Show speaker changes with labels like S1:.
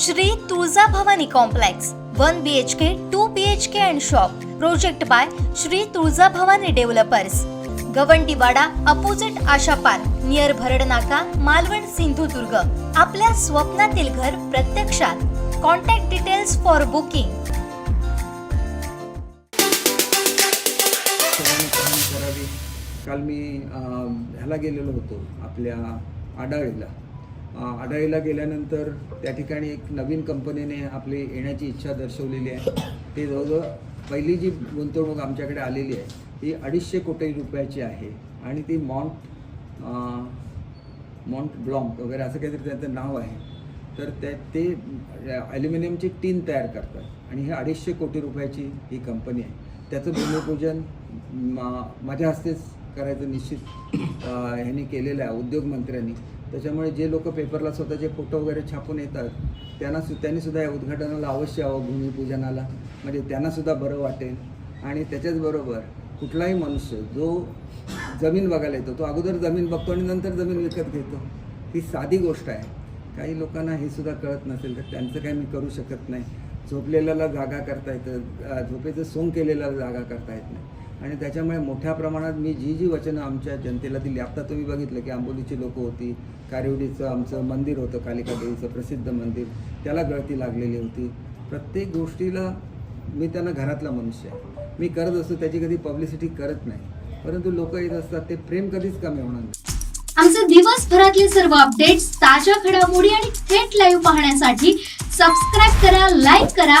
S1: Shri Tuljabhavani complex one B H K two B H K and shop project by Shri Tuljabhavani developers Gavandiwada opposite Asha park near Bharad Naka Malvan Sindhudurg. आपल्या स्वप्नातील घर प्रत्यक्षात. Contact details for booking
S2: काल मी ह्याला गेलेलो होतो आपल्या आडाळीला. आडाळीला गेल्यानंतर त्या ठिकाणी एक नवीन कंपनीने आपली येण्याची इच्छा दर्शवलेली आहे. ते जवळजवळ पहिली जी गुंतवणूक आमच्याकडे आलेली आहे ती अडीचशे कोटी रुपयाची आहे आणि ती मॉन्ट मॉन्ट ब्लॉन्क वगैरे असं काहीतरी त्यांचं नाव आहे. तर त्या ते ॲल्युमिनियमची टीन तयार करतात आणि हे अडीचशे कोटी रुपयाची ही कंपनी आहे. त्याचं भूमिपूजन मा माझ्या हस्तेच करायचं निश्चित ह्यांनी केलेलं आहे उद्योगमंत्र्यांनी त्याच्यामुळे जे लोक पेपरला स्वतःचे फोटो वगैरे छापून येतात त्यांना सु त्यांनीसुद्धा या उद्घाटनाला अवश्य यावं भूमिपूजनाला. म्हणजे त्यांनासुद्धा बरं वाटेल. आणि त्याच्याचबरोबर कुठलाही मनुष्य जो जमीन बघायला येतो तो अगोदर जमीन बघतो आणि नंतर जमीन विकत घेतो ही साधी गोष्ट आहे. काही लोकांना हे सुद्धा कळत नसेल तर त्यांचं काही मी करू शकत नाही. झोपलेल्याला जागा करता येतं झोपेचं सोंग केलेल्याला जागा करता येत नाही. आणि त्याच्यामुळे मोठ्या प्रमाणात मी जी जी वचनं आमच्या जनतेला दिली आत्ता तुम्ही बघितलं की आंबोलीची लोकं होती कारिवडीचं आमचं मंदिर होतं कालिका देवीचं प्रसिद्ध मंदिर त्याला गळती लागलेली होती. प्रत्येक गोष्टीला मी त्यांना घरातला मनुष्य आहे. मी करत असतो त्याची कधी पब्लिसिटी करत नाही. परंतु लोक येत असतात ते प्रेम कधीच कमी होणार नाही.
S3: आमचे दिवसभरातले सर्व अपडेट्स ताज्या घडामोडी आणि थेट लाईव्ह पाहण्यासाठी सबस्क्राईब करा लाईक करा